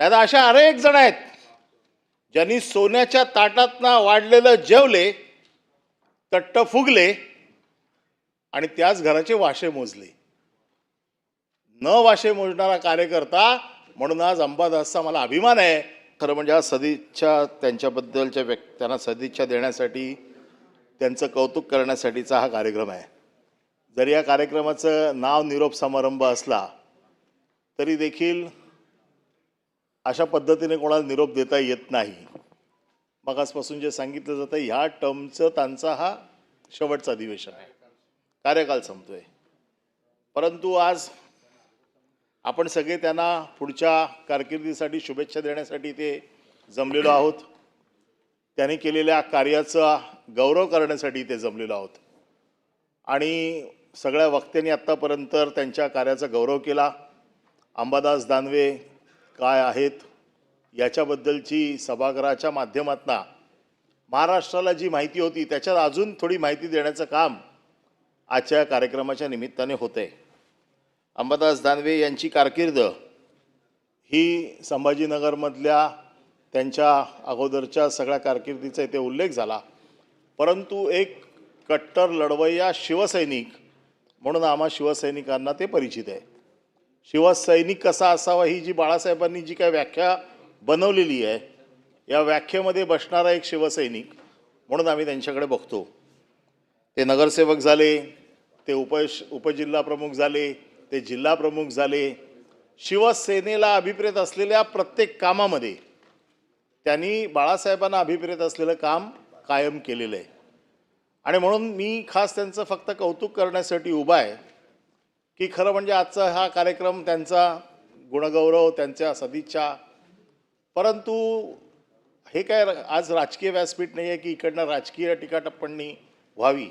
नाही तर अशा अनेक जण आहेत ज्यांनी सोन्याच्या ताटातनं वाढलेलं जेवले तट्ट फुगले आणि त्याच घराचे वाशे मोजले. न वाशे मोजणारा कार्यकर्ता म्हणून आज अंबादासचा मला अभिमान आहे. खरं म्हणजे आज सदिच्छा त्यांच्याबद्दलच्या व्यक् त्यांना सदिच्छा देण्यासाठी त्यांचं कौतुक करण्यासाठीचा हा कार्यक्रम आहे. जरी या कार्यक्रमाचं नाव निरोप समारंभ असला तरी देखील अशा पद्धतीने कोणाला निरोप देता येत नाही. मगासपासून जे सांगितलं जातं ह्या टर्मचं त्यांचा हा शेवटचा अधिवेशन आहे. कार्यकाल संपतोय. परंतु आज आपण सगळे त्यांना पुढच्या कारकिर्दीसाठी शुभेच्छा देण्यासाठी ते जमलेलो आहोत. त्यांनी केलेल्या कार्याचा गौरव करण्यासाठी ते जमलेलो आहोत. आणि सगळ्या वक्त्यांनी आत्तापर्यंत त्यांच्या कार्याचा गौरव केला. अंबादास दानवे काय आहेत याच्याबद्दलची सभागृहाच्या माध्यमातून महाराष्ट्राला जी माहिती होती त्याच्यात अजून थोडी माहिती देण्याचं काम आजच्या कार्यक्रमाच्या निमित्ताने होतं आहे अंबादास दानवे यांची कारकीर्द ही संभाजीनगरमधल्या त्यांच्या अगोदरच्या सगळ्या कारकिर्दीचा इथे उल्लेख झाला. परंतु एक कट्टर लढवय्या शिवसैनिक म्हणून आम्हा शिवसैनिकांना ते परिचित आहे शिवसैनिक कसा असावा ही जी बाळासाहेबांनी जी काय व्याख्या बनवलेली आहे या व्याख्येमध्ये बसणारा एक शिवसैनिक म्हणून आम्ही त्यांच्याकडे बघतो. ते नगरसेवक झाले ते उप उपजिल्हा प्रमुख झाले ते जिल्हा प्रमुख झाले. शिवसेनेला अभिप्रेत असलेल्या प्रत्येक कामामध्ये त्यांनी बाळासाहेबांना अभिप्रेत असलेलं काम कायम केलेलं आहे. आणि म्हणून मी खास त्यांचं फक्त कौतुक करण्यासाठी उभा आहे. की खरं म्हणजे आजचा हा कार्यक्रम त्यांचा गुणगौरव त्यांच्या सदिच्छा. परंतु हे काय आज राजकीय व्यासपीठ नाही आहे की इकडनं राजकीय टीकाटप्पणी व्हावी.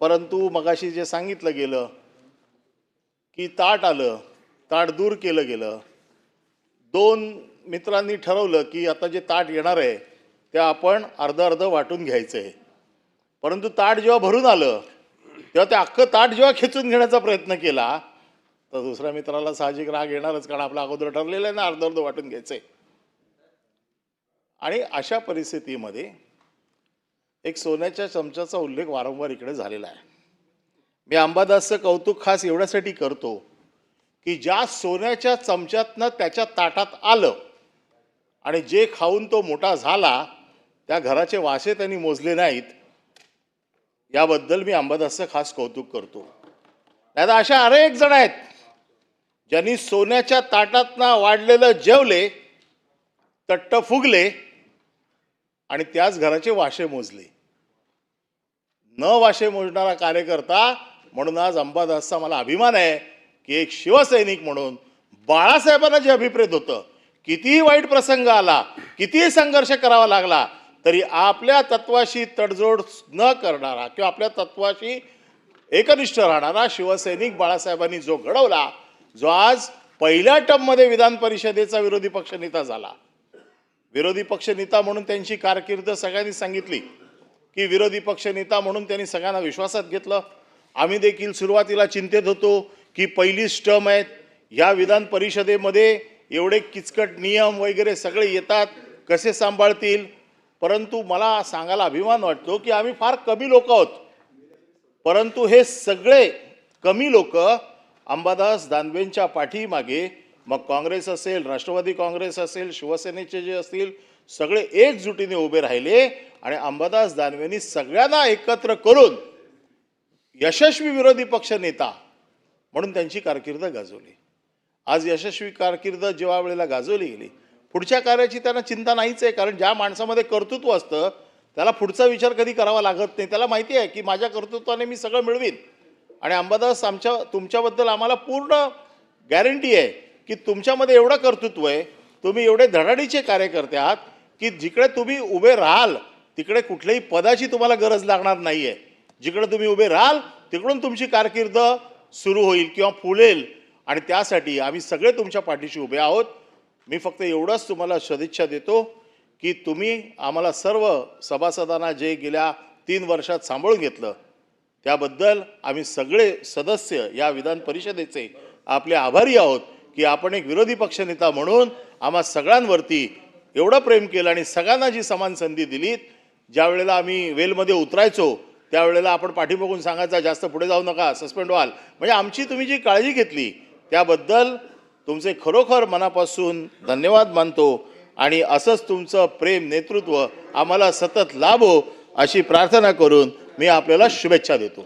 परंतु मगाशी जे सांगितलं गेलं की ताट आलं ताट दूर केलं गेलं. दोन मित्रांनी ठरवलं की आता जे ताट येणार आहे ते आपण अर्धं अर्धं वाटून घ्यायचं आहे परंतु ताट जेव्हा भरून आलं तेव्हा ते अख्खं ताट जेव्हा खेचून घेण्याचा प्रयत्न केला तर दुसऱ्या मित्राला साहजिक राग येणारच कारण आपलं अगोदर ठरलेलं आहे ना अर्ध अर्ध वाटून घ्यायचं आहे आणि अशा परिस्थितीमध्ये एक सोन्याच्या चमच्याचा उल्लेख वारंवार इकडे झालेला आहे. मी अंबादासचं कौतुक खास एवढ्यासाठी करतो की ज्या सोन्याच्या चमच्यातनं त्याच्या ताटात आलं आणि जे खाऊन तो मोठा झाला त्या घराचे वासे त्यांनी मोजले नाहीत याबद्दल मी अंबादासचं खास कौतुक करतो. नाही अशा अनेक जण आहेत ज्यांनी सोन्याच्या ताटातनं वाढलेलं जेवले तट्ट फुगले आणि त्याच घराचे वाशे मोजले. न वाशे मोजणारा कार्यकर्ता म्हणून आज अंबादासचा मला अभिमान आहे की एक शिवसैनिक म्हणून बाळासाहेबांना जे अभिप्रेत होतं कितीही वाईट प्रसंग आला कितीही संघर्ष करावा लागला तरी आपल्या तत्वाशी तडजोड न करणारा किंवा आपल्या तत्वाशी एकनिष्ठ राहणारा शिवसैनिक बाळासाहेबांनी जो घडवला जो आज पहिल्या टर्ममध्ये विधान परिषदेचा विरोधी पक्षनेता झाला. विरोधी पक्षनेता म्हणून त्यांची कारकीर्द सगळ्यांनी सांगितली की विरोधी पक्षनेता म्हणून त्यांनी सगळ्यांना विश्वासात घेतलं. आम्ही देखील सुरुवातीला चिंतेत होतो की पहिलीच टर्म आहेत. ह्या विधान परिषदेमध्ये एवढे किचकट नियम वगैरे सगळे येतात. कसे सांभाळतील? परंतु मला सांगायला अभिमान वाटतो की आम्ही फार कमी लोक आहोत. परंतु हे सगळे कमी लोक अंबादास दानवेंच्या पाठीमागे मग काँग्रेस असेल राष्ट्रवादी काँग्रेस असेल शिवसेनेचे जे असतील सगळे एकजुटीने उभे राहिले आणि अंबादास दानवेंनी सगळ्यांना एकत्र करून यशस्वी विरोधी पक्ष नेता म्हणून त्यांची कारकीर्द गाजवली. आज यशस्वी कारकीर्द जेव्हा वेळेला गाजवली गेली पुढच्या कार्याची त्यांना चिंता नाहीच आहे कारण ज्या माणसामध्ये कर्तृत्व असतं त्याला पुढचा विचार कधी करावा लागत नाही. त्याला माहिती आहे की माझ्या कर्तृत्वाने मी सगळं मिळवीन. आणि अंबादास आमच्या तुमच्याबद्दल आम्हाला पूर्ण गॅरंटी आहे की तुमच्यामध्ये एवढं कर्तृत्व आहे तुम्ही एवढे धडाडीचे कार्यकर्ते आहात की जिकडे तुम्ही उभे राहाल तिकडे कुठल्याही पदाची तुम्हाला गरज लागणार नाही आहे जिकडे तुम्ही उभे राहाल तिकडून तुमची कारकीर्द सुरू होईल किंवा फुलेल. आणि त्यासाठी आम्ही सगळे तुमच्या पाठीशी उभे आहोत. मी फक्त एवढंच तुम्हाला सदिच्छा देतो की तुम्ही आम्हाला सर्व सभासदांना जे गेल्या तीन वर्षात सांभाळून घेतलं त्याबद्दल आम्ही सगळे सदस्य या विधान परिषदेचे आपले आभारी आहोत की आपण एक विरोधी पक्षनेता म्हणून आम्हा सगळ्यांवरती एवढं प्रेम केलं आणि सगळ्यांना जी समान संधी दिलीत ज्या वेळेला आम्ही वेलमध्ये उतरायचो त्यावेळेला आपण पाठीमागून सांगायचा जास्त पुढे जाऊ नका सस्पेंड व्हाल. म्हणजे आमची तुम्ही जी काळजी घेतली त्याबद्दल तुमचे खरोखर मनापासून धन्यवाद मानतो आणि असंच तुमचं प्रेम नेतृत्व आम्हाला सतत लाभो अशी प्रार्थना करून मी आपल्याला शुभेच्छा देतो.